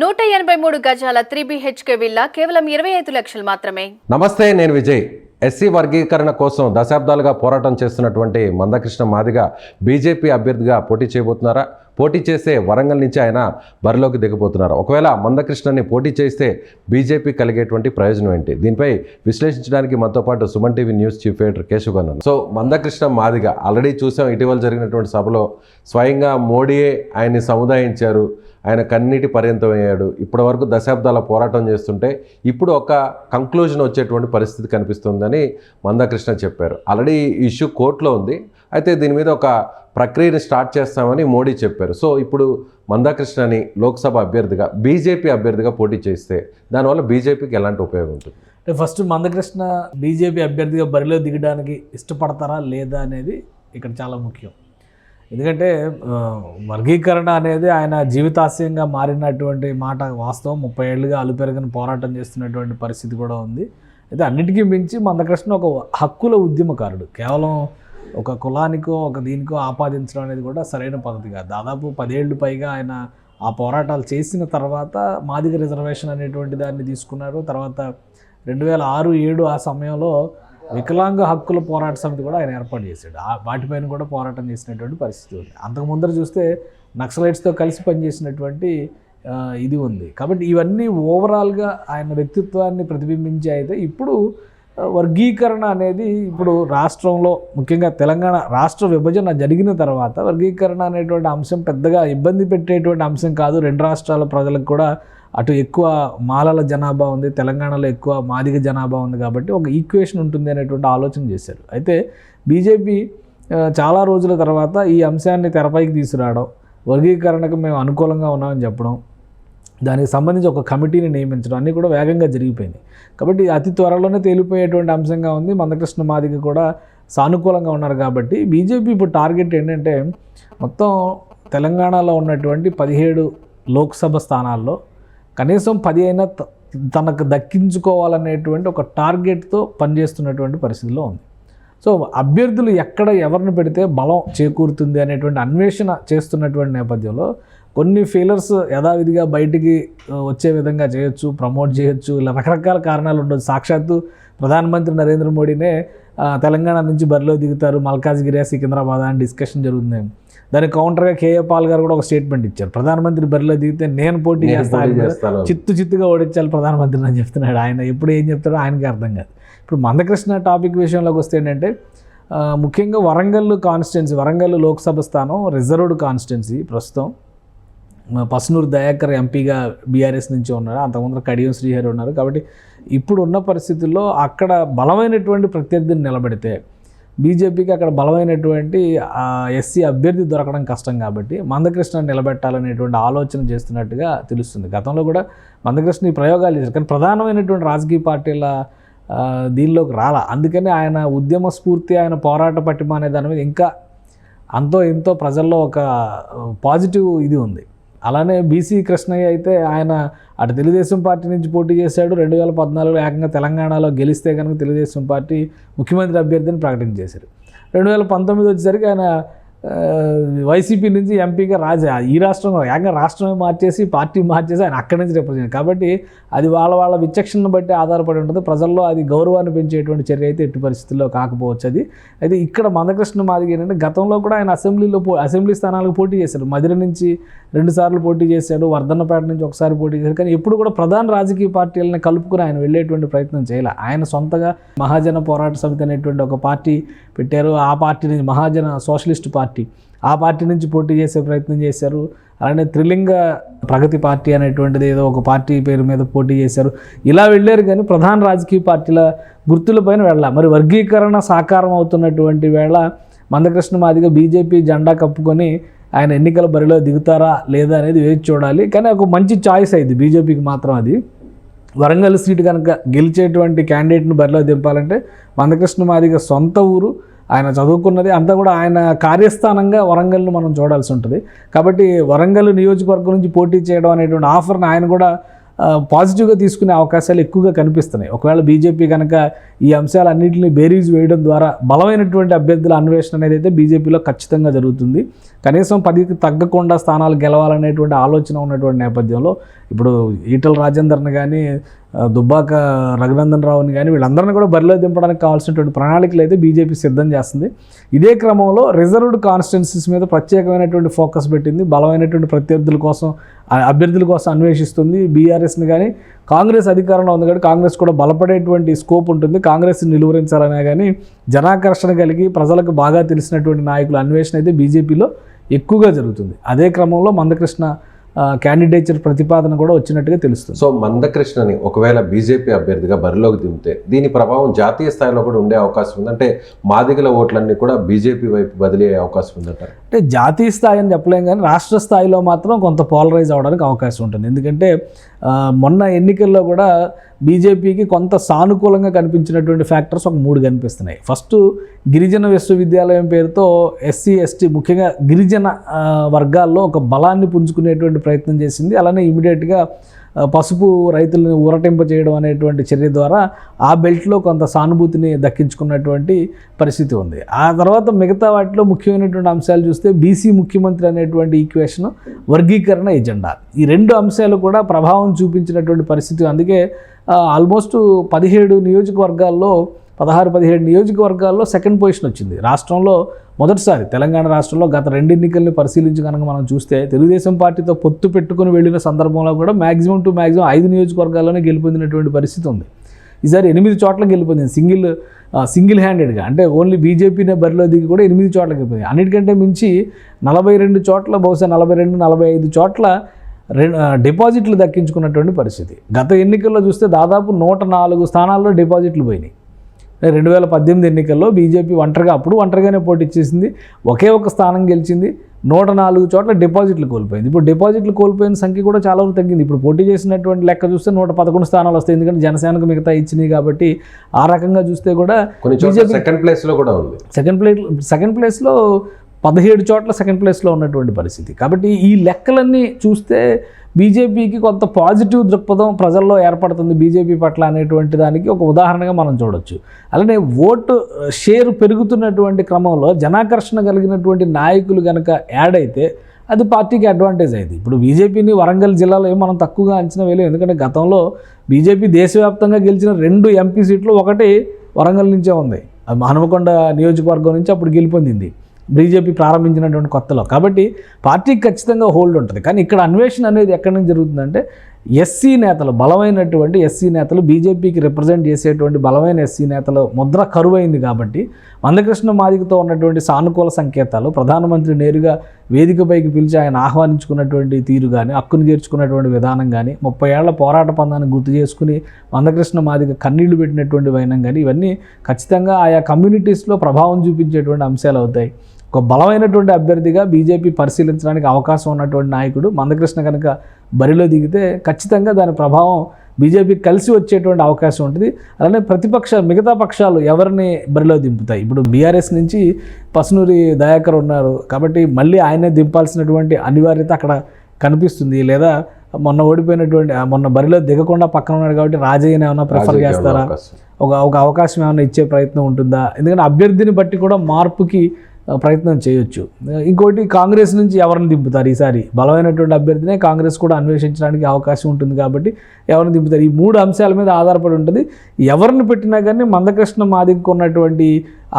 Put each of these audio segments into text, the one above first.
నూట ఎనభై మూడు గజాల త్రీ బిహెచ్కే విల్లా కేవలం ఇరవై ఐదు లక్షలు మాత్రమే. నమస్తే నేను విజయ్. ఎస్సీ వర్గీకరణ కోసం దశాబ్దాలుగా పోరాటం చేస్తున్నటువంటి మందకృష్ణ మాదిగ బీజేపీ అభ్యర్థిగా పోటీ చేయబోతున్నారా? పోటీ చేస్తే వరంగల్ నుంచి ఆయన బరిలోకి దిగబోతున్నారు? ఒకవేళ మందకృష్ణని పోటీ చేస్తే బీజేపీ కలిగేటువంటి ప్రయోజనం ఏంటి? దీనిపై విశ్లేషించడానికి మనతో పాటు Suman TV news chief editor Keshav గారు సో మందకృష్ణ మాదిగ ఆల్రెడీ చూసాం ఇటీవల జరిగినటువంటి సభలో స్వయంగా మోడీయే ఆయన్ని సముదాయించారు. ఆయన కన్నీటి పర్యంతం అయ్యాడు ఇప్పటి వరకు దశాబ్దాల పోరాటం చేస్తుంటే ఇప్పుడు ఒక కంక్లూజన్ వచ్చేటువంటి పరిస్థితి కనిపిస్తుందని మందకృష్ణ చెప్పారు. ఆల్రెడీ ఈ ఇష్యూ కోర్టులో ఉంది. అయితే దీని మీద ఒక ప్రక్రియని స్టార్ట్ చేస్తామని మోడీ చెప్పారు. సో ఇప్పుడు మందాకృష్ణని లోక్సభ అభ్యర్థిగా బీజేపీ అభ్యర్థిగా పోటీ చేస్తే దానివల్ల బీజేపీకి ఎలాంటి ఉపయోగం ఉంటుంది? అంటే ఫస్ట్ మందకృష్ణ బీజేపీ అభ్యర్థిగా బరిలో దిగడానికి ఇష్టపడతారా లేదా అనేది ఇక్కడ చాలా ముఖ్యం. ఎందుకంటే వర్గీకరణ అనేది ఆయన జీవితాశయంగా మారినటువంటి మాట వాస్తవం. ముప్పై ఏళ్ళుగా అలుపెరగని పోరాటం చేస్తున్నటువంటి పరిస్థితి కూడా ఉంది. అయితే అన్నిటికీ మించి మందకృష్ణ ఒక హక్కుల ఉద్యమకారుడు. కేవలం ఒక కులానికో ఒక దీనికో ఆపాదించడం అనేది కూడా సరైన పద్ధతి కాదు. దాదాపు పదేళ్ళు పైగా ఆయన ఆ పోరాటాలు చేసిన తర్వాత మాదిగ రిజర్వేషన్ అనేటువంటి దాన్ని తీసుకున్నారు. తర్వాత రెండు వేల ఆరు ఏడు ఆ సమయంలో వికలాంగ హక్కుల పోరాట సమితి కూడా ఆయన ఏర్పాటు చేశాడు. ఆ వాటిపైన కూడా పోరాటం చేసినటువంటి పరిస్థితి ఉంది. అంతకు ముందర చూస్తే నక్సలైట్స్తో కలిసి పనిచేసినటువంటి ఇది ఉంది. కాబట్టి ఇవన్నీ ఓవరాల్గా ఆయన వ్యక్తిత్వాన్ని ప్రతిబింబించి అయితే ఇప్పుడు వర్గీకరణ అనేది ఇప్పుడు రాష్ట్రంలో ముఖ్యంగా తెలంగాణ రాష్ట్ర విభజన జరిగిన తర్వాత వర్గీకరణ అనేటువంటి అంశం పెద్దగా ఇబ్బంది పెట్టేటువంటి అంశం కాదు. రెండు రాష్ట్రాల ప్రజలకు కూడా అటు ఎక్కువ మాలల జనాభా ఉంది తెలంగాణలో ఎక్కువ మాదిగ జనాభా ఉంది కాబట్టి ఒక ఈక్వేషన్ ఉంటుంది అనేటువంటి ఆలోచన చేశారు. అయితే బీజేపీ చాలా రోజుల తర్వాత ఈ అంశాన్ని తెరపైకి తీసుకురావడం వర్గీకరణకు మేము అనుకూలంగా ఉన్నామని చెప్పడం దానికి సంబంధించి ఒక కమిటీని నియమించడం అన్నీ కూడా వేగంగా జరిగిపోయినాయి. కాబట్టి అతి త్వరలోనే తేలిపోయేటువంటి అంశంగా ఉంది. మందకృష్ణ మాదిగ కూడా సానుకూలంగా ఉన్నారు కాబట్టి బీజేపీ ఇప్పుడు టార్గెట్ ఏంటంటే మొత్తం తెలంగాణలో ఉన్నటువంటి పదిహేడు లోక్సభ స్థానాల్లో కనీసం పది అయినా త- తనకు దక్కించుకోవాలనేటువంటి ఒక టార్గెట్తో పనిచేస్తున్నటువంటి పరిస్థితిలో ఉంది. సో అభ్యర్థులు ఎక్కడ ఎవరిని పెడితే బలం చేకూరుతుంది అనేటువంటి అన్వేషణ చేస్తున్నటువంటి నేపథ్యంలో కొన్ని ఫీలర్స్ యథావిధిగా బయటికి వచ్చే విధంగా చేయొచ్చు ప్రమోట్ చేయొచ్చు ఇలా రకరకాల కారణాలు ఉండొచ్చు. సాక్షాత్తు ప్రధానమంత్రి నరేంద్ర మోడీనే తెలంగాణ నుంచి బరిలో దిగుతారు మల్కాజ్గిరి సికింద్రాబాద్ అని డిస్కషన్ జరుగుతుంది. దానికి కౌంటర్గా కేఏ పాల్ గారు కూడా ఒక స్టేట్మెంట్ ఇచ్చారు. ప్రధానమంత్రి బరిలో దిగితే నేను పోటీ చేస్తాను. చిత్తు చిత్తుగా ఓడించాలి ప్రధానమంత్రి అని చెప్తున్నాడు. ఆయన ఎప్పుడు ఏం చెప్తాడో ఆయనకి అర్థం కాదు. ఇప్పుడు మందకృష్ణ టాపిక్ విషయంలోకి వస్తే ఏంటంటే ముఖ్యంగా వరంగల్ కాన్స్టిట్యున్సీ వరంగల్ లోక్సభ స్థానం రిజర్వ్డ్ కాన్స్టిట్యున్సీ ప్రస్తుతం. పసునూరు దయాకర్ ఎంపీగా బీఆర్ఎస్ నుంచి ఉన్నారు. అంతకుముందు కడియం శ్రీహరి ఉన్నారు. కాబట్టి ఇప్పుడు ఉన్న పరిస్థితుల్లో అక్కడ బలమైనటువంటి ప్రత్యర్థిని నిలబెడితే బీజేపీకి అక్కడ బలమైనటువంటి ఎస్సీ అభ్యర్థి దొరకడం కష్టం కాబట్టి మందకృష్ణ నిలబెట్టాలనేటువంటి ఆలోచన చేస్తున్నట్టుగా తెలుస్తుంది. గతంలో కూడా మందకృష్ణ ఈ ప్రయోగాలు చేశారు. కానీ ప్రధానమైనటువంటి రాజకీయ పార్టీల దీనిలోకి రాలా. అందుకని ఆయన ఉద్యమ స్ఫూర్తి ఆయన పోరాట పట్టిమ అనే దాని మీద ఇంకా అంతో ఎంతో ప్రజల్లో ఒక పాజిటివ్ ఇది ఉంది. అలానే బీసీ కృష్ణయ్య అయితే ఆయన అటు తెలుగుదేశం పార్టీ నుంచి పోటీ చేశాడు. రెండు వేల పద్నాలుగులో ఏకంగా తెలంగాణలో గెలిస్తే కనుక తెలుగుదేశం పార్టీ ముఖ్యమంత్రి అభ్యర్థిని ప్రకటించేశారు. రెండు వేల పంతొమ్మిది వచ్చేసరికి ఆయన వైసీపీ నుంచి ఎంపీగా రాజా ఈ రాష్ట్రం ఏకంగా రాష్ట్రమే మార్చేసి పార్టీ మార్చేసి ఆయన అక్కడి నుంచి రిప్రజెంట్ కాబట్టి అది వాళ్ళ వాళ్ళ విచక్షణను బట్టి ఆధారపడి ఉంటుంది. ప్రజల్లో అది గౌరవాన్ని పెంచేటువంటి చర్య అయితే ఎట్టి పరిస్థితుల్లో కాకపోవచ్చు అది. అయితే ఇక్కడ మందకృష్ణ మాదిగ ఏంటంటే గతంలో కూడా ఆయన అసెంబ్లీలో పో అసెంబ్లీ స్థానాలకు పోటీ చేశాడు. మధుర నుంచి రెండుసార్లు పోటీ చేశాడు. వర్ధన్నపేట నుంచి ఒకసారి పోటీ చేశాడు. కానీ ఎప్పుడు కూడా ప్రధాన రాజకీయ పార్టీలను కలుపుకుని ఆయన వెళ్ళేటువంటి ప్రయత్నం చేయాలి. ఆయన సొంతగా మహాజన పోరాట సమితి అనేటువంటి ఒక పార్టీ పెట్టారు. ఆ పార్టీ నుంచి మహాజన సోషలిస్ట్ పార్టీ పార్టీ. ఆ పార్టీ నుంచి పోటీ చేసే ప్రయత్నం చేశారు. అలానే త్రిలింగ ప్రగతి పార్టీ అనేటువంటిది ఏదో ఒక పార్టీ పేరు మీద పోటీ చేశారు. ఇలా వెళ్ళారు కానీ ప్రధాన రాజకీయ పార్టీల గుర్తులపైన వెళ్ళ. మరి వర్గీకరణ సాకారం అవుతున్నటువంటి వేళ మందకృష్ణ మాదిగా బీజేపీ జెండా కప్పుకొని ఆయన ఎన్నికల బరిలో దిగుతారా లేదా అనేది వేచి చూడాలి. కానీ ఒక మంచి చాయిస్ అయింది బీజేపీకి మాత్రం అది. వరంగల్ సీటు కనుక గెలిచేటువంటి క్యాండిడేట్ను బరిలో దింపాలంటే మందకృష్ణ మాదిగ సొంత ఊరు ఆయన చదువుకున్నది అంతా కూడా ఆయన కార్యస్థానంగా వరంగల్ను మనం చూడాల్సి ఉంటుంది. కాబట్టి వరంగల్ నియోజకవర్గం నుంచి పోటీ చేయడం అనేటువంటి ఆఫర్ని ఆయన కూడా పాజిటివ్గా తీసుకునే అవకాశాలు ఎక్కువగా కనిపిస్తున్నాయి. ఒకవేళ బీజేపీ కనుక ఈ అంశాలన్నింటినీ బేరీజ్ వేయడం ద్వారా బలమైనటువంటి అభ్యర్థుల అన్వేషణ అనేది అయితే బీజేపీలో ఖచ్చితంగా జరుగుతుంది. కనీసం పదికి తగ్గకుండా స్థానాలు గెలవాలనేటువంటి ఆలోచన ఉన్నటువంటి నేపథ్యంలో ఇప్పుడు ఈటల రాజేందర్ని కానీ దుబ్బాక రఘునందన్ రావుని కానీ వీళ్ళందరినీ కూడా బరిలో దింపడానికి కావాల్సినటువంటి ప్రణాళికలు అయితే బీజేపీ సిద్ధం చేస్తుంది. ఇదే క్రమంలో రిజర్వ్డ్ కాన్స్టిట్యున్సీస్ మీద ప్రత్యేకమైనటువంటి ఫోకస్ పెట్టింది. బలమైనటువంటి ప్రత్యర్థుల కోసం అభ్యర్థుల కోసం అన్వేషిస్తుంది బీఆర్ఎస్ని కానీ కాంగ్రెస్ అధికారంలో ఉంది కానీ కాంగ్రెస్ కూడా బలపడేటువంటి స్కోప్ ఉంటుంది. కాంగ్రెస్ నిలువరించాలనే కానీ జనాకర్షణ కలిగి ప్రజలకు బాగా తెలిసినటువంటి నాయకుల అన్వేషణ అయితే బీజేపీలో ఎక్కువగా జరుగుతుంది. అదే క్రమంలో మందకృష్ణ క్యాండిడేచర్ ప్రతిపాదన కూడా వచ్చినట్టుగా తెలుస్తుంది. సో మందకృష్ణని ఒకవేళ బీజేపీ అభ్యర్థిగా బరిలోకి దింపితే దీని ప్రభావం జాతీయ స్థాయిలో కూడా ఉండే అవకాశం ఉంది. అంటే మాదిగల ఓట్లన్నీ కూడా బీజేపీ వైపు బదిలీ అయ్యే అవకాశం ఉందంటారు? అంటే జాతీయ స్థాయి అని చెప్పలేం కానీ రాష్ట్ర స్థాయిలో మాత్రం కొంత పోలరైజ్ అవడానికి అవకాశం ఉంటుంది. ఎందుకంటే మొన్న ఎన్నికల్లో కూడా బీజేపీకి కొంత సానుకూలంగా కనిపించినటువంటి ఫ్యాక్టర్స్ ఒక మూడు కనిపిస్తున్నాయి. ఫస్ట్ గిరిజన విశ్వవిద్యాలయం పేరుతో ఎస్సీ ఎస్టీ ముఖ్యంగా గిరిజన వర్గాల్లో ఒక బలాన్ని పుంజుకునేటువంటి ప్రయత్నం చేసింది. అలానే ఇమీడియట్గా పసుపు రైతులను ఊరటింప చేయడం అనేటువంటి చర్య ద్వారా ఆ బెల్ట్లో కొంత సానుభూతిని దక్కించుకున్నటువంటి పరిస్థితి ఉంది. ఆ తర్వాత మిగతా వాటిలో ముఖ్యమైనటువంటి అంశాలు చూస్తే బీసీ ముఖ్యమంత్రి అనేటువంటి ఈక్వేషన్ వర్గీకరణ ఎజెండా. ఈ రెండు అంశాలు కూడా ప్రభావం చూపించినటువంటి పరిస్థితి. అందుకే ఆల్మోస్ట్ పదిహేడు నియోజకవర్గాల్లో పదహారు పదిహేడు నియోజకవర్గాల్లో సెకండ్ పొజిషన్ వచ్చింది. రాష్ట్రంలో మొదటిసారి తెలంగాణ రాష్ట్రంలో గత రెండు ఎన్నికల్ని పరిశీలించి కనుక మనం చూస్తే తెలుగుదేశం పార్టీతో పొత్తు పెట్టుకుని వెళ్ళిన సందర్భంలో కూడా మ్యాక్సిమం టు మ్యాక్సిమం ఐదు నియోజకవర్గాల్లోనే గెలుపొందినటువంటి పరిస్థితి ఉంది. ఈసారి ఎనిమిది చోట్ల గెలుపొందింది. సింగిల్ సింగిల్ హ్యాండెడ్గా అంటే ఓన్లీ బీజేపీనే బరిలో దిగి కూడా ఎనిమిది చోట్ల గెలిపోయింది అన్నిటికంటే మించి నలభై రెండు చోట్ల బహుశా నలభై రెండు నలభై ఐదు చోట్ల రె- డిపాజిట్లు దక్కించుకున్నటువంటి పరిస్థితి. గత ఎన్నికల్లో చూస్తే దాదాపు నూట నాలుగు స్థానాల్లో డిపాజిట్లు పోయినాయి. రెండు వేల పద్దెనిమిది ఎన్నికల్లో బీజేపీ ఒంటరిగా అప్పుడు ఒంటరిగానే పోటీ చేసింది. ఒకే ఒక స్థానం గెలిచింది. నూట నాలుగు చోట్ల డిపాజిట్లు కోల్పోయింది. ఇప్పుడు డిపాజిట్లు కోల్పోయిన సంఖ్య కూడా చాలా వరకు తగ్గింది. ఇప్పుడు పోటీ చేసినటువంటి లెక్క చూస్తే నూట పదకొండు స్థానాలు వస్తాయి. ఎందుకంటే జనసేనకు మిగతా ఇచ్చినాయి కాబట్టి ఆ రకంగా చూస్తే కూడా సెకండ్ ప్లేస్లో కూడా ఉంది. సెకండ్ ప్లేస్ సెకండ్ ప్లేస్లో పదిహేడు చోట్ల సెకండ్ ప్లేస్లో ఉన్నటువంటి పరిస్థితి. కాబట్టి ఈ లెక్కలన్నీ చూస్తే బీజేపీకి కొంత పాజిటివ్ దృక్పథం ప్రజల్లో ఏర్పడుతుంది బీజేపీ పట్ల అనేటువంటి దానికి ఒక ఉదాహరణగా మనం చూడొచ్చు. అలానే ఓటు షేర్ పెరుగుతున్నటువంటి క్రమంలో జనాకర్షణ కలిగినటువంటి నాయకులు కనుక యాడ్ అయితే అది పార్టీకి అడ్వాంటేజ్ అయింది. ఇప్పుడు బీజేపీని వరంగల్ జిల్లాలో ఏం మనం తక్కువగా అంచనా వేయలేము ఎందుకంటే గతంలో బీజేపీ దేశవ్యాప్తంగా గెలిచిన రెండు ఎంపీ సీట్లు ఒకటి వరంగల్ నుంచే ఉంది. అది హనుమకొండ నియోజకవర్గం నుంచి అప్పుడు గెలుపొందింది. బీజేపీ ప్రారంభించినటువంటి కొత్తలో. కాబట్టి పార్టీకి ఖచ్చితంగా హోల్డ్ ఉంటుంది. కానీ ఇక్కడ అన్వేషణ అనేది ఎక్కడి నుంచి జరుగుతుందంటే ఎస్సీ నేతలు బలమైనటువంటి ఎస్సీ నేతలు బీజేపీకి రిప్రజెంట్ చేసేటువంటి బలమైన ఎస్సీ నేతలు ముద్ర కరువైంది కాబట్టి మందకృష్ణ మాదికతో ఉన్నటువంటి సానుకూల సంకేతాలు ప్రధానమంత్రి నేరుగా వేదికపైకి పిలిచి ఆయన ఆహ్వానించుకున్నటువంటి తీరు కానీ హక్కును చేర్చుకున్నటువంటి విధానం కానీ ముప్పై ఏళ్ళ పోరాట పందాన్ని గుర్తు చేసుకుని మందకృష్ణ మాదిక కన్నీళ్ళు పెట్టినటువంటి వైనం కానీ ఇవన్నీ ఖచ్చితంగా ఆయా కమ్యూనిటీస్లో ప్రభావం చూపించేటువంటి అంశాలు అవుతాయి. ఒక బలమైనటువంటి అభ్యర్థిగా బీజేపీ పరిశీలించడానికి అవకాశం ఉన్నటువంటి నాయకుడు మందకృష్ణ కనుక బరిలో దిగితే ఖచ్చితంగా దాని ప్రభావం బీజేపీ కలిసి వచ్చేటువంటి అవకాశం ఉంటుంది. అలానే ప్రతిపక్ష మిగతా పక్షాలు ఎవరిని బరిలో దింపుతాయి? ఇప్పుడు బీఆర్ఎస్ నుంచి పసునూరి దయాకర్ ఉన్నారు కాబట్టి మళ్ళీ ఆయనే దింపాల్సినటువంటి అనివార్యత అక్కడ కనిపిస్తుంది. లేదా మొన్న ఓడిపోయినటువంటి మొన్న బరిలో దిగకుండా పక్కన ఉన్నాడు కాబట్టి రాజయ్యని ఏమైనా ప్రిఫర్ చేస్తారా. ఒక ఒక అవకాశం ఏమైనా ఇచ్చే ప్రయత్నం ఉంటుందా? ఎందుకంటే అభ్యర్థిని బట్టి కూడా మార్పుకి ప్రయత్నం చేయొచ్చు. ఇంకోటి కాంగ్రెస్ నుంచి ఎవరిని దింపుతారు? ఈసారి బలమైనటువంటి అభ్యర్థినే కాంగ్రెస్ కూడా అన్వేషించడానికి అవకాశం ఉంటుంది కాబట్టి ఎవరిని దింపుతారు? ఈ మూడు అంశాల మీద ఆధారపడి ఉంటుంది. ఎవరిని పెట్టినా కానీ మందకృష్ణ మాదికి ఉన్నటువంటి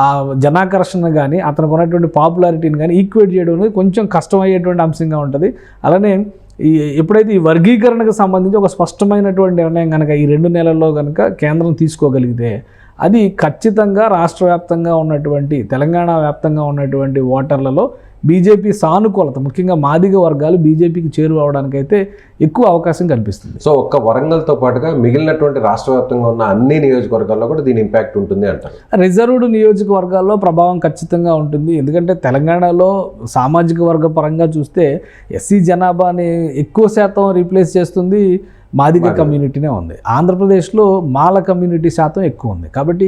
ఆ జనాకర్షణ కానీ అతనికి ఉన్నటువంటి పాపులారిటీని కానీ ఈక్వేట్ చేయడం అనేది కొంచెం కష్టమయ్యేటువంటి అంశంగా ఉంటుంది. అలానే ఈ ఎప్పుడైతే ఈ వర్గీకరణకు సంబంధించి ఒక స్పష్టమైనటువంటి నిర్ణయం కనుక ఈ రెండు నెలల్లో కనుక కేంద్రం తీసుకోగలిగితే అది ఖచ్చితంగా రాష్ట్ర వ్యాప్తంగా ఉన్నటువంటి తెలంగాణ వ్యాప్తంగా ఉన్నటువంటి ఓటర్లలో బీజేపీ సానుకూలత ముఖ్యంగా మాదిగ వర్గాలు బీజేపీకి చేరువవడానికైతే ఎక్కువ అవకాశం కనిపిస్తుంది సో ఒక్క వరంగల్తో పాటుగా మిగిలినటువంటి రాష్ట్ర వ్యాప్తంగా ఉన్న అన్ని నియోజకవర్గాల్లో కూడా దీని ఇంపాక్ట్ ఉంటుంది అంటారు. రిజర్వ్డ్ నియోజకవర్గాల్లో ప్రభావం ఖచ్చితంగా ఉంటుంది. ఎందుకంటే తెలంగాణలో సామాజిక వర్గ పరంగా చూస్తే ఎస్సీ జనాభాని ఎక్కువ శాతం రీప్లేస్ చేస్తుంది. మాదిగ కమ్యూనిటీనే ఉంది. ఆంధ్రప్రదేశ్లో మాల కమ్యూనిటీ శాతం ఎక్కువ ఉంది. కాబట్టి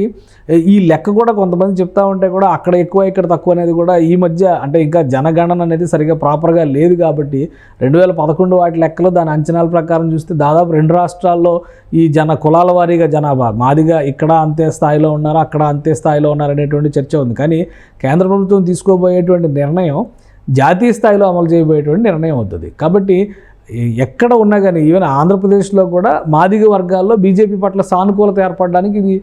ఈ లెక్క కూడా కొంతమంది చెప్తా ఉంటే కూడా అక్కడ ఎక్కువ ఇక్కడ తక్కువ అనేది కూడా ఈ మధ్య అంటే ఇంకా జనగణన అనేది సరిగా ప్రాపర్గా లేదు కాబట్టి రెండు వేల పదకొండు వాటి లెక్కలో దాని అంచనాల ప్రకారం చూస్తే దాదాపు రెండు రాష్ట్రాల్లో ఈ జన కులాల వారీగా జనాభా మాదిగా ఇక్కడ అంతే స్థాయిలో ఉన్నారు అక్కడ అంతే స్థాయిలో ఉన్నారు అనేటువంటి చర్చ ఉంది. కానీ కేంద్ర ప్రభుత్వం తీసుకోబోయేటువంటి నిర్ణయం జాతీయ స్థాయిలో అమలు చేయబోయేటువంటి నిర్ణయం అవుతుంది. కాబట్టి ఎక్కడ ఉన్నా కానీ ఈవెన్ ఆంధ్రప్రదేశ్లో కూడా మాదిగ వర్గాల్లో బీజేపీ పట్ల సానుకూలత ఏర్పడడానికి ఇది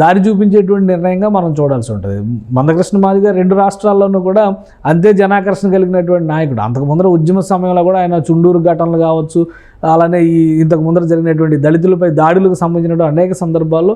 దారి చూపించేటువంటి నిర్ణయంగా మనం చూడాల్సి ఉంటుంది. మందకృష్ణ మాదిగ రెండు రాష్ట్రాల్లోనూ కూడా అంతే జనాకర్షణ కలిగినటువంటి నాయకుడు. అంతకు ముందర ఉద్యమ సమయంలో కూడా ఆయన చుండూరు ఘటనలు కావచ్చు అలానే ఈ ఇంతకు ముందర జరిగినటువంటి దళితులపై దాడులకు సంబంధించినటువంటి అనేక సందర్భాల్లో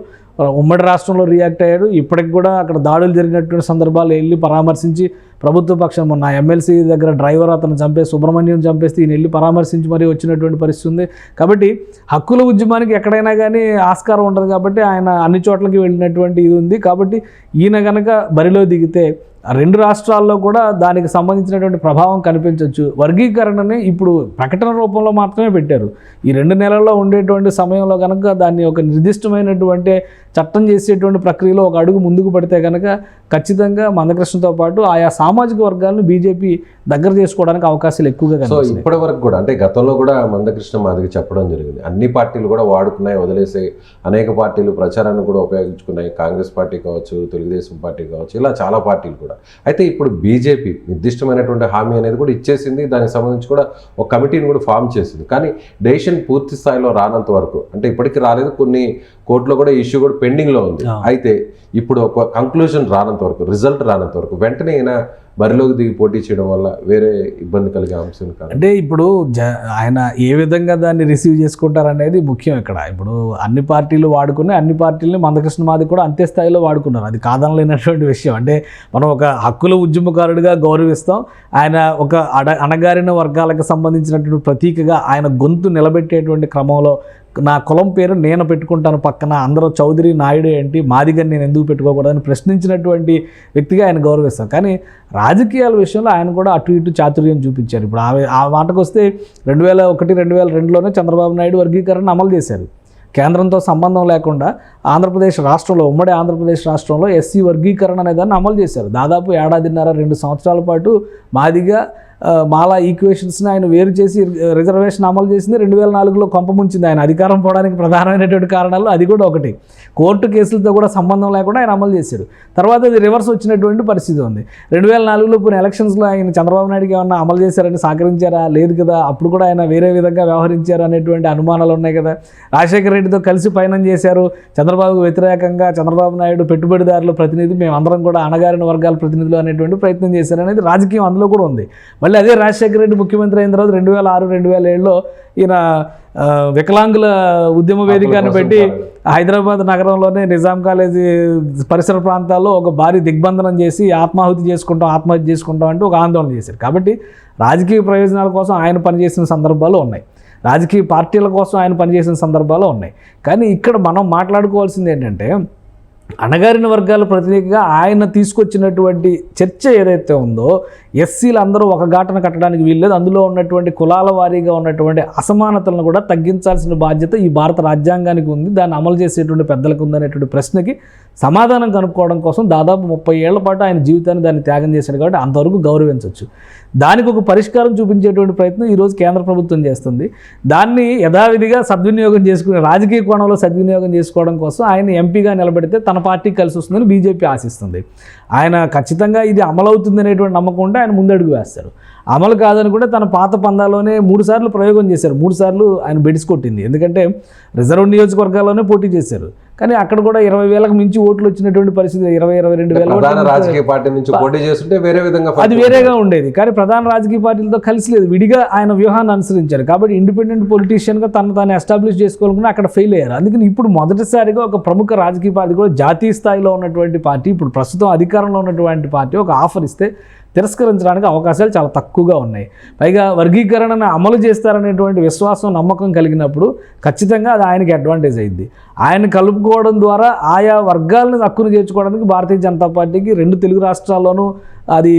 ఉమ్మడి రాష్ట్రంలో రియాక్ట్ అయ్యాడు. ఇప్పటికి కూడా అక్కడ దాడులు జరిగినటువంటి సందర్భాలు వెళ్ళి పరామర్శించి ప్రభుత్వ పక్షం మొన్న ఎమ్మెల్సీ దగ్గర డ్రైవర్ అతను చంపే సుబ్రహ్మణ్యం చంపేస్తే ఈయన వెళ్ళి పరామర్శించి మరీ వచ్చినటువంటి పరిస్థితి ఉంది. కాబట్టి హక్కుల ఉద్యమానికి ఎక్కడైనా కానీ ఆస్కారం ఉంటుంది కాబట్టి ఆయన అన్ని చోట్లకి వెళ్ళినటువంటి ఇది ఉంది. కాబట్టి ఈయన కనుక బరిలో దిగితే రెండు రాష్ట్రాల్లో కూడా దానికి సంబంధించినటువంటి ప్రభావం కనిపించవచ్చు వర్గీకరణని ఇప్పుడు ప్రకటన రూపంలో మాత్రమే పెట్టారు. ఈ రెండు నెలల్లో ఉండేటువంటి సమయంలో కనుక దాన్ని ఒక నిర్దిష్టమైనటువంటి చట్టం చేసేటువంటి ప్రక్రియలో ఒక అడుగు ముందుకు పడితే కనుక ఖచ్చితంగా మందకృష్ణతో పాటు ఆయా సామాజిక వర్గాలను బీజేపీ దగ్గర చేసుకోవడానికి అవకాశాలు ఎక్కువగా సో ఇప్పటి వరకు కూడా అంటే గతంలో కూడా మందకృష్ణ మాదిగ చెప్పడం జరిగింది. అన్ని పార్టీలు కూడా వాడుకున్నాయి వదిలేసాయి అనేక పార్టీలు ప్రచారాన్ని కూడా ఉపయోగించుకున్నాయి. కాంగ్రెస్ పార్టీ కావచ్చు తెలుగుదేశం పార్టీ కావచ్చు ఇలా చాలా పార్టీలు కూడా. అయితే ఇప్పుడు బీజేపీ నిర్దిష్టమైనటువంటి హామీ అనేది కూడా ఇచ్చేసింది. దానికి సంబంధించి కూడా ఒక కమిటీని కూడా ఫామ్ చేసింది. కానీ డెసిషన్ పూర్తి స్థాయిలో రానంత వరకు అంటే ఇప్పటికీ రాలేదు కొన్ని కోర్టులో కూడా ఇష్యూ కూడా పెండింగ్లో ఉంది. అయితే ఇప్పుడు ఒక కంక్లూజన్ రానంత వరకు రిజల్ట్ రానంత వరకు వెంటనే ఈయన బరిలోకి దిగి పోటీ చేయడం వల్ల వేరే ఇబ్బంది కలిగే అంశం కాదు. అంటే ఇప్పుడు జ ఆయన ఏ విధంగా దాన్ని రిసీవ్ చేసుకుంటారనేది ముఖ్యం ఇక్కడ. ఇప్పుడు అన్ని పార్టీలు వాడుకుని అన్ని పార్టీలని మందకృష్ణ మాది కూడా అంతే స్థాయిలో వాడుకున్నారు. అది కాదనలేనటువంటి విషయం. అంటే మనం ఒక హక్కుల ఉద్యమకారుడిగా గౌరవిస్తాం ఆయన ఒక అడ అణగారిన వర్గాలకు సంబంధించినటువంటి ప్రతీకగా ఆయన గొంతు నిలబెట్టేటువంటి క్రమంలో నా కులం పేరు నేను పెట్టుకుంటాను పక్కన అందరూ చౌదరి నాయుడు ఏంటి? మాదిగని నేను ఎందుకు పెట్టుకోకూడదని ప్రశ్నించినటువంటి వ్యక్తిగా ఆయన గౌరవిస్తాను కానీ రాజకీయాల విషయంలో ఆయన కూడా అటు ఇటు చాతుర్యం చూపించారు. ఇప్పుడు ఆ మాటకు వస్తే రెండు వేల ఒకటి రెండు వేల రెండులోనే చంద్రబాబు నాయుడు వర్గీకరణ అమలు చేశారు. కేంద్రంతో సంబంధం లేకుండా ఆంధ్రప్రదేశ్ రాష్ట్రంలో ఉమ్మడి ఆంధ్రప్రదేశ్ రాష్ట్రంలో ఎస్సీ వర్గీకరణ అనేదాన్ని అమలు చేశారు. దాదాపు ఏడాదిన్నర రెండు సంవత్సరాల పాటు మాదిగా మాలా ఈక్వేషన్స్ని ఆయన వేరు చేసి రిజర్వేషన్ అమలు చేసింది రెండు వేల నాలుగులో కొంపముంచింది ఆయన. అధికారం పోవడానికి ప్రధానమైనటువంటి కారణాలు అది కూడా ఒకటి. కోర్టు కేసులతో కూడా సంబంధం లేకుండా ఆయన అమలు చేశారు తర్వాత అది రివర్స్ వచ్చినటువంటి పరిస్థితి ఉంది. రెండు వేల నాలుగులో కొన్ని ఎలక్షన్స్లో ఆయన చంద్రబాబు నాయుడుకి ఏమన్నా అమలు చేశారని సహకరించారా? లేదు కదా. అప్పుడు కూడా ఆయన వేరే విధంగా వ్యవహరించారు అనేటువంటి అనుమానాలు ఉన్నాయి కదా. రాజశేఖర రెడ్డితో కలిసి పయనం చేశారు. చంద్రబాబుకు వ్యతిరేకంగా చంద్రబాబు నాయుడు పెట్టుబడిదారుల ప్రతినిధి మేము అందరం కూడా అణగారిన వర్గాల ప్రతినిధులు అనేటువంటి ప్రయత్నం చేశారు అనేది రాజకీయం అందులో కూడా ఉంది. మళ్ళీ అదే రాజశేఖర రెడ్డి ముఖ్యమంత్రి అయిన తర్వాత రెండు వేల ఆరు రెండు వేల ఏడులో ఈయన వికలాంగుల ఉద్యమ వేదికను పెట్టి హైదరాబాద్ నగరంలోనే నిజాం కాలేజీ పరిసర ప్రాంతాల్లో ఒక భారీ దిగ్బంధనం చేసి ఆత్మాహుతి చేసుకుంటాం ఆత్మహత్య చేసుకుంటాం అంటూ ఒక ఆందోళన చేశారు. కాబట్టి రాజకీయ ప్రయోజనాల కోసం ఆయన పనిచేసిన సందర్భాలు ఉన్నాయి. రాజకీయ పార్టీల కోసం ఆయన పనిచేసిన సందర్భాలు ఉన్నాయి. కానీ ఇక్కడ మనం మాట్లాడుకోవాల్సింది ఏంటంటే అణగారిన వర్గాల ప్రతినిధిగా ఆయన తీసుకొచ్చినటువంటి చర్చ ఏదైతే ఉందో ఎస్సీలు అందరూ ఒక ఘాటన కట్టడానికి వీల్లేదు. అందులో ఉన్నటువంటి కులాల వారీగా ఉన్నటువంటి అసమానతలను కూడా తగ్గించాల్సిన బాధ్యత ఈ భారత రాజ్యాంగానికి ఉంది. దాన్ని అమలు చేసేటువంటి పెద్దలకు ఉందనేటువంటి ప్రశ్నకి సమాధానం కనుక్కోవడం కోసం దాదాపు ముప్పై ఏళ్ళ పాటు ఆయన జీవితాన్ని దాన్ని త్యాగం చేశాడు కాబట్టి అంతవరకు గౌరవించవచ్చు. దానికి ఒక పరిష్కారం చూపించేటువంటి ప్రయత్నం ఈరోజు కేంద్ర ప్రభుత్వం చేస్తుంది. దాన్ని యథావిధిగా సద్వినియోగం చేసుకుని రాజకీయ కోణంలో సద్వినియోగం చేసుకోవడం కోసం ఆయన ఎంపీగా నిలబెడితే తన పార్టీ కలిసి వస్తుందని బీజేపీ ఆశిస్తుంది. ఆయన ఖచ్చితంగా ఇది అమలవుతుంది అనేటువంటి నమ్మకం ఉంటే ఆయన ముందడుగు వేస్తారు. అమలు కాదని కూడా తన పాత పందాలోనే మూడుసార్లు ప్రయోగం చేశారు. మూడు సార్లు ఆయన బెడిసి కొట్టింది. ఎందుకంటే రిజర్వ్ నియోజకవర్గాల్లోనే పోటీ చేశారు. కానీ అక్కడ కూడా ఇరవై వేలకు మించి ఓట్లు వచ్చినటువంటి పరిస్థితి ఇరవై ఇరవై రెండు వేల రాజకీయ పార్టీ నుంచి పోటీ చేస్తుంటే వేరే విధంగా అది వేరేగా ఉండేది. కానీ ప్రధాన రాజకీయ పార్టీలతో కలిసి లేదు. విడిగా ఆయన వ్యూహాన్ని అనుసరించారు. కాబట్టి ఇండిపెండెంట్ పొలిటీషియన్గా తను తాను ఎస్టాబ్లిష్ చేసుకోవాలనుకుని అక్కడ ఫెయిల్ అయ్యారు. అందుకని ఇప్పుడు మొదటిసారిగా ఒక ప్రముఖ రాజకీయ పార్టీ కూడా జాతీయ స్థాయిలో ఉన్నటువంటి పార్టీ ఇప్పుడు ప్రస్తుతం అధికారంలో ఉన్నటువంటి పార్టీ ఒక ఆఫర్ ఇస్తే తిరస్కరించడానికి అవకాశాలు చాలా తక్కువగా ఉన్నాయి. పైగా వర్గీకరణను అమలు చేస్తారనేటువంటి విశ్వాసం నమ్మకం కలిగినప్పుడు ఖచ్చితంగా అది ఆయనకి అడ్వాంటేజ్ అయింది ఆయన కలుపుకోవడం ద్వారా ఆయా వర్గాలను హక్కును చేర్చుకోవడానికి భారతీయ జనతా పార్టీకి రెండు తెలుగు రాష్ట్రాల్లోనూ అది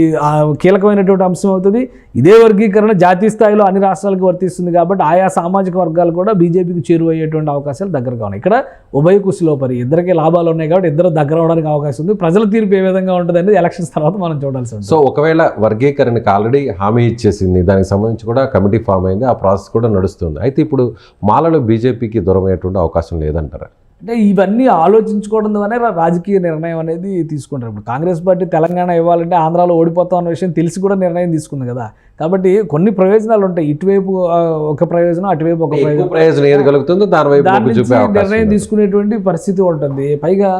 కీలకమైనటువంటి అంశం అవుతుంది. ఇదే వర్గీకరణ జాతీయ స్థాయిలో అన్ని రాష్ట్రాలకు వర్తిస్తుంది కాబట్టి ఆయా సామాజిక వర్గాలు కూడా బీజేపీకి చేరువయ్యేటువంటి అవకాశాలు దగ్గరగా ఉన్నాయి. ఇక్కడ ఉభయ కుశలో పరి ఇద్దరికి లాభాలు ఉన్నాయి కాబట్టి ఇద్దరు దగ్గర అవడానికి అవకాశం ఉంది. ప్రజల తీర్పు ఏ విధంగా ఉంటుంది అనేది ఎలక్షన్స్ తర్వాత మనం చూడాల్సి ఉంటుంది. సో ఒకవేళ వర్గీకరణకి ఆల్రెడీ హామీ ఇచ్చేసింది. దానికి సంబంధించి కూడా కమిటీ ఫామ్ అయింది. ఆ ప్రాసెస్ కూడా నడుస్తుంది. అయితే ఇప్పుడు మాలలో బీజేపీకి దూరం అయ్యేటువంటి అవకాశం లేదంటారా? అంటే ఇవన్నీ ఆలోచించుకోవడం ద్వారా రాజకీయ నిర్ణయం అనేది తీసుకుంటారు. ఇప్పుడు కాంగ్రెస్ పార్టీ తెలంగాణ ఇవ్వాలంటే ఆంధ్రాలో ఓడిపోతాం అన్న విషయం తెలిసి కూడా నిర్ణయం తీసుకుంది కదా. కాబట్టి కొన్ని ప్రయోజనాలు ఉంటాయి. ఇటువైపు ఒక ప్రయోజనం అటువైపు ఒక ప్రయోజనం. ప్రయోజనం ఏది కలుగుతుందో దాని వైపు నిర్ణయం. తీసుకునేటువంటి పరిస్థితి ఉంటుంది. పైగా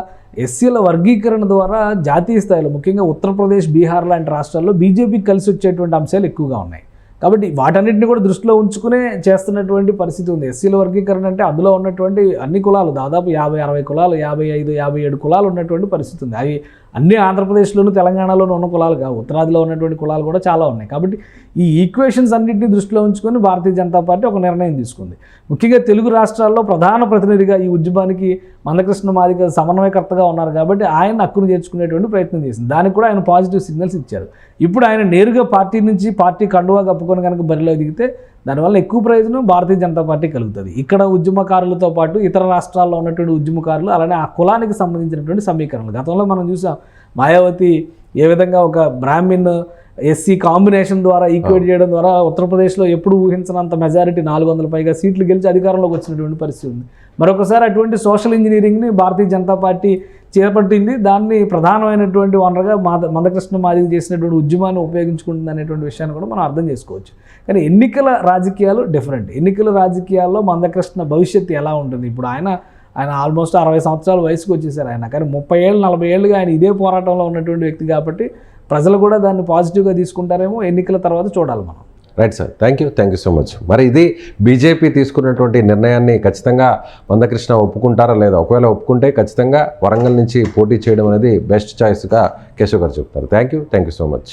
ఎస్సీల వర్గీకరణ ద్వారా జాతీయ స్థాయిలో ముఖ్యంగా ఉత్తరప్రదేశ్ బీహార్ లాంటి రాష్ట్రాల్లో బీజేపీకి కలిసి వచ్చేటువంటి అంశాలు ఎక్కువగా ఉన్నాయి. కాబట్టి వాటన్నిటిని కూడా దృష్టిలో ఉంచుకునే చేస్తున్నటువంటి పరిస్థితి ఉంది. ఎస్సీల వర్గీకరణ అంటే అందులో ఉన్నటువంటి అన్ని కులాలు దాదాపు యాభై అరవై కులాలు యాభై ఐదు యాభై ఏడు కులాలు ఉన్నటువంటి పరిస్థితి ఉంది. అవి అన్ని ఆంధ్రప్రదేశ్లోను తెలంగాణలోనూ ఉన్న కులాలు కావు. ఉత్తరాదిలో ఉన్నటువంటి కులాలు కూడా చాలా ఉన్నాయి. కాబట్టి ఈ ఈక్వేషన్స్ అన్నింటినీ దృష్టిలో ఉంచుకొని భారతీయ జనతా పార్టీ ఒక నిర్ణయం తీసుకుంది. ముఖ్యంగా తెలుగు రాష్ట్రాల్లో ప్రధాన ప్రతినిధిగా ఈ ఉద్యమానికి మందకృష్ణ మాదిక సమన్వయకర్తగా ఉన్నారు కాబట్టి ఆయన హక్కును చేర్చుకునేటువంటి ప్రయత్నం చేసింది. దానికి కూడా ఆయన పాజిటివ్ సిగ్నల్స్ ఇచ్చారు. ఇప్పుడు ఆయన నేరుగా పార్టీ నుంచి పార్టీ కండువా కప్పుకొని కనుక బరిలో దిగితే దానివల్ల ఎక్కువ ప్రయోజనం భారతీయ జనతా పార్టీ కలుగుతుంది. ఇక్కడ ఉద్యమకారులతో పాటు ఇతర రాష్ట్రాల్లో ఉన్నటువంటి ఉద్యమకారులు అలానే ఆ కులానికి సంబంధించినటువంటి సమీకరణలు. గతంలో మనం చూసాం మాయావతి ఏ విధంగా ఒక బ్రాహ్మిన్ ఎస్సీ కాంబినేషన్ ద్వారా ఈక్వేట్ చేయడం ద్వారా ఉత్తరప్రదేశ్లో ఎప్పుడు ఊహించినంత మెజారిటీ నాలుగు వందల పైగా సీట్లు గెలిచి అధికారంలోకి వచ్చినటువంటి పరిస్థితి ఉంది. మరొకసారి అటువంటి సోషల్ ఇంజనీరింగ్ని భారతీయ జనతా పార్టీ చేపట్టింది. దాన్ని ప్రధానమైనటువంటి వనరుగా మాద మందకృష్ణ మాదిరి చేసినటువంటి ఉద్యమాన్ని ఉపయోగించుకుంటుంది అనేటువంటి విషయాన్ని కూడా మనం అర్థం చేసుకోవచ్చు. కానీ ఎన్నికల రాజకీయాలు డిఫరెంట్ ఎన్నికల రాజకీయాల్లో మందకృష్ణ భవిష్యత్తు ఎలా ఉంటుంది? ఇప్పుడు ఆయన ఆయన ఆల్మోస్ట్ అరవై సంవత్సరాల వయసుకు వచ్చేసారు ఆయన. కానీ ముప్పై ఏళ్ళు నలభై ఏళ్ళుగా ఆయన ఇదే పోరాటంలో ఉన్నటువంటి వ్యక్తి కాబట్టి ప్రజలు కూడా దాన్ని పాజిటివ్గా తీసుకుంటారేమో ఎన్నికల తర్వాత చూడాలి మనం. Right sir thank you thank you so much మరి ఇది బీజేపీ తీసుకున్నటువంటి నిర్ణయాన్ని ఖచ్చితంగా మందకృష్ణ ఒప్పుకుంటారా లేదా? ఒకవేళ ఒప్పుకుంటే ఖచ్చితంగా వరంగల్ నుంచి పోటీ చేయడం అనేది బెస్ట్ చాయిస్గా కేశవ్ గారు చెప్తారు. Thank you thank you so much